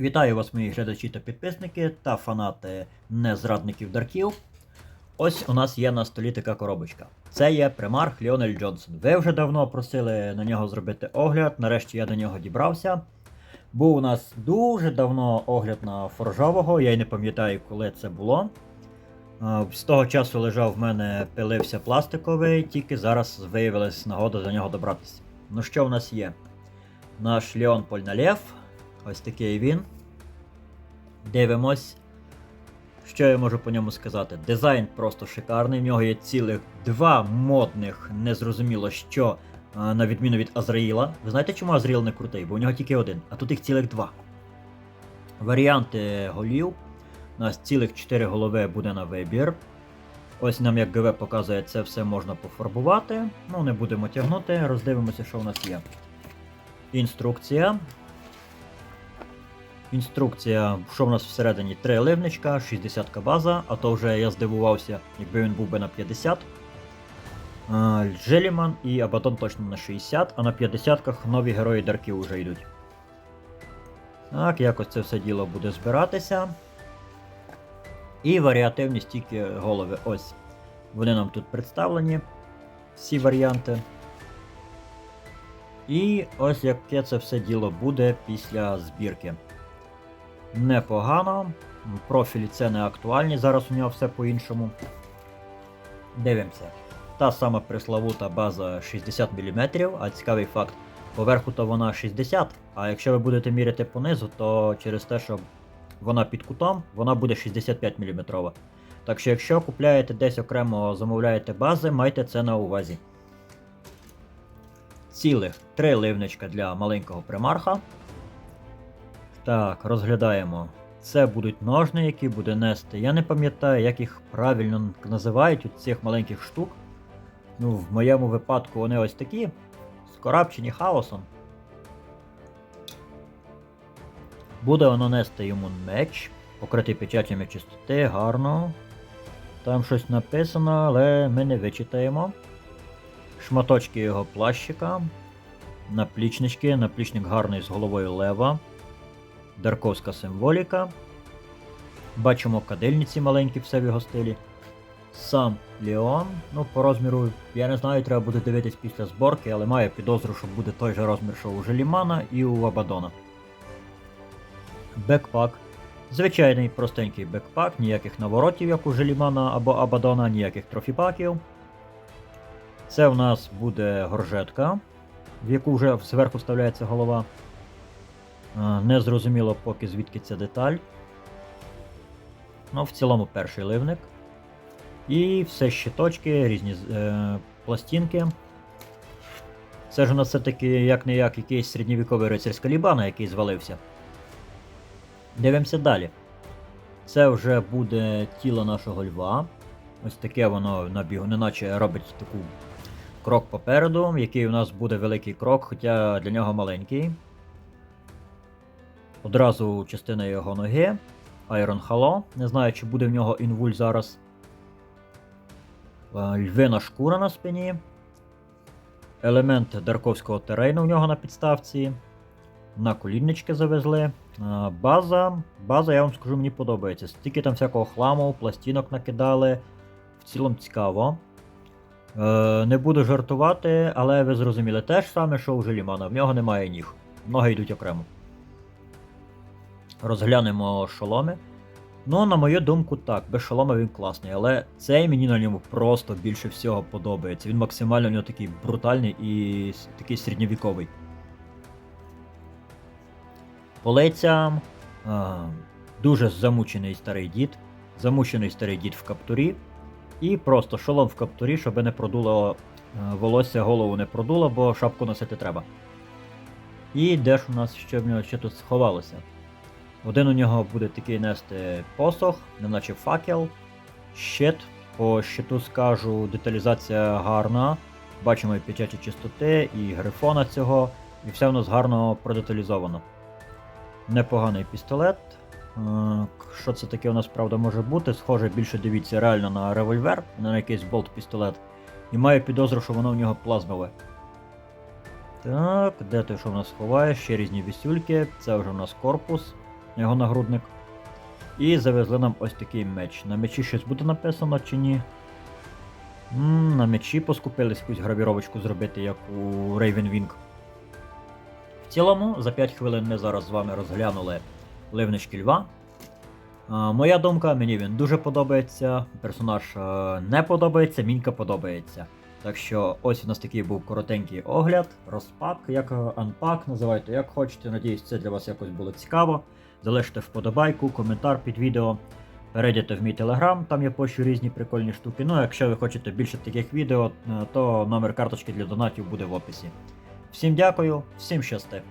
Вітаю вас, мої глядачі та підписники та фанати незрадників Дарків. Ось у нас є на столі така коробочка. Це є примарх Ліонель Джонсон. Ви вже давно просили на нього зробити огляд, нарешті я до нього дібрався. Був у нас дуже давно огляд на форжового, я й не пам'ятаю, коли це було. Е, З того часу лежав в мене пилився пластиковий, тільки зараз виявилась нагода до нього добратися. Ну що в нас є? Наш Леон Польналєв. Ось такий він. Дивимось. Що я можу по ньому сказати? Дизайн просто шикарний. В нього є цілих два модних, незрозуміло що, на відміну від Азраїла. Ви знаєте, чому Азраїл не крутий? Бо у нього тільки один, а тут їх цілих два. Варіанти голів. У нас цілих 4 голови буде на вибір. Ось нам, як ГВ показує, це все можна пофарбувати. Ну, не будемо тягнути, роздивимося, що у нас є. Інструкція. Інструкція, що в нас всередині? Три ливничка, 60 база, а то вже я здивувався, якби він був би на 50. Джеліман і Абадон точно на 60, а на 50-ках нові герої Дарків вже йдуть. Так, якось це все діло буде збиратися. І варіативність тільки голови. Ось. Вони нам тут представлені. Всі варіанти. І ось яке це все діло буде після збірки. Непогано. Профілі це не актуальні, зараз у нього все по-іншому. Дивимося. Та сама пресловута база 60 мм, а цікавий факт, поверху то вона 60, а якщо ви будете міряти понизу, то через те, що вона під кутом, вона буде 65 мм. Так що, якщо купляєте десь окремо замовляєте бази, майте це на увазі. Цілих три ливничка для маленького примарха. Так, розглядаємо. Це будуть ножни, які буде нести. Я не пам'ятаю, як їх правильно називають у цих маленьких штук. Ну, в моєму випадку вони ось такі. Скорабчені хаосом. Буде воно нести йому меч, покритий печатями чистоти, гарно. Там щось написано, але ми не вичитаємо. Шматочки його плащика. Наплічнички, наплічник гарний з головою лева. Дарковська символіка. Бачимо кадильниці маленькі в його стилі. Сам Леон. Ну, по розміру, я не знаю, треба буде дивитись після зборки, але маю підозру, що буде той же розмір, що у Желімана і у Абадона. Бекпак. Звичайний простенький бекпак, ніяких наворотів, як у Желімана або Абадона, ніяких трофіпаків. Це в нас буде горжетка, в яку вже зверху вставляється голова. Е, Не зрозуміло поки звідки ця деталь. Ну, в цілому перший ливник. І все щиточки, різні е, пластинки. Це ж у нас все-таки як не як якийсь середньовіковий рицар з Калібана, який звалився. Дивимося далі. Це вже буде тіло нашого льва. Ось таке воно на бігу, неначе робить таку крок попереду, який у нас буде великий крок, хоча для нього маленький. Одразу частина його ноги. Iron Halo. Не знаю, чи буде в нього інвуль зараз. Е, Львина шкура на спині. Елемент дарковського терейну в нього на підставці. На коліннички завезли. Е, База. База, я вам скажу, мені подобається. Стільки там всякого хламу, пластинок накидали. В цілому цікаво. Е, не буду жартувати, але ви зрозуміли те ж саме, що у Желімана. В нього немає ніг. Ноги йдуть окремо. Розглянемо шоломи. Ну, на мою думку, так, без шолома він класний, але цей мені на ньому просто більше всього подобається. Він максимально у нього такий брутальний і такий середньовіковий. Полицям. Дуже замучений старий дід. Замучений старий дід в каптурі. І просто шолом в каптурі, щоб не продуло е, волосся, голову не продуло, бо шапку носити треба. І де ж у нас ще в нього ще тут сховалося? Один у нього буде такий нести посох, неначе факел, щит. По щиту скажу, деталізація гарна. Бачимо і печаті чистоти, і грифона цього, і все в нас гарно продеталізовано. Непоганий пістолет. Е, Що це таке у нас правда може бути? Схоже, більше дивіться реально на револьвер, не на якийсь болт-пістолет. І маю підозру, що воно в нього плазмове. Так, де ти що в нас ховає? Ще різні вісюльки. Це вже у нас корпус. Його нагрудник. І завезли нам ось такий меч. На мечі щось буде написано чи ні? м на мечі поскупились якусь гравіровочку зробити, як у Raven Wing. В цілому, за 5 хвилин ми зараз з вами розглянули ливнички льва. А, моя думка, мені він дуже подобається. Персонаж е, не подобається, мінька подобається. Так що ось у нас такий був коротенький огляд, розпак, як анпак, називайте як хочете. Надіюсь, це для вас якось було цікаво. Залиште вподобайку, коментар під відео. Перейдете в мій телеграм, там я пощу різні прикольні штуки. Ну, якщо ви хочете більше таких відео, е, то номер карточки для донатів буде в описі. Всім дякую, всім щасти!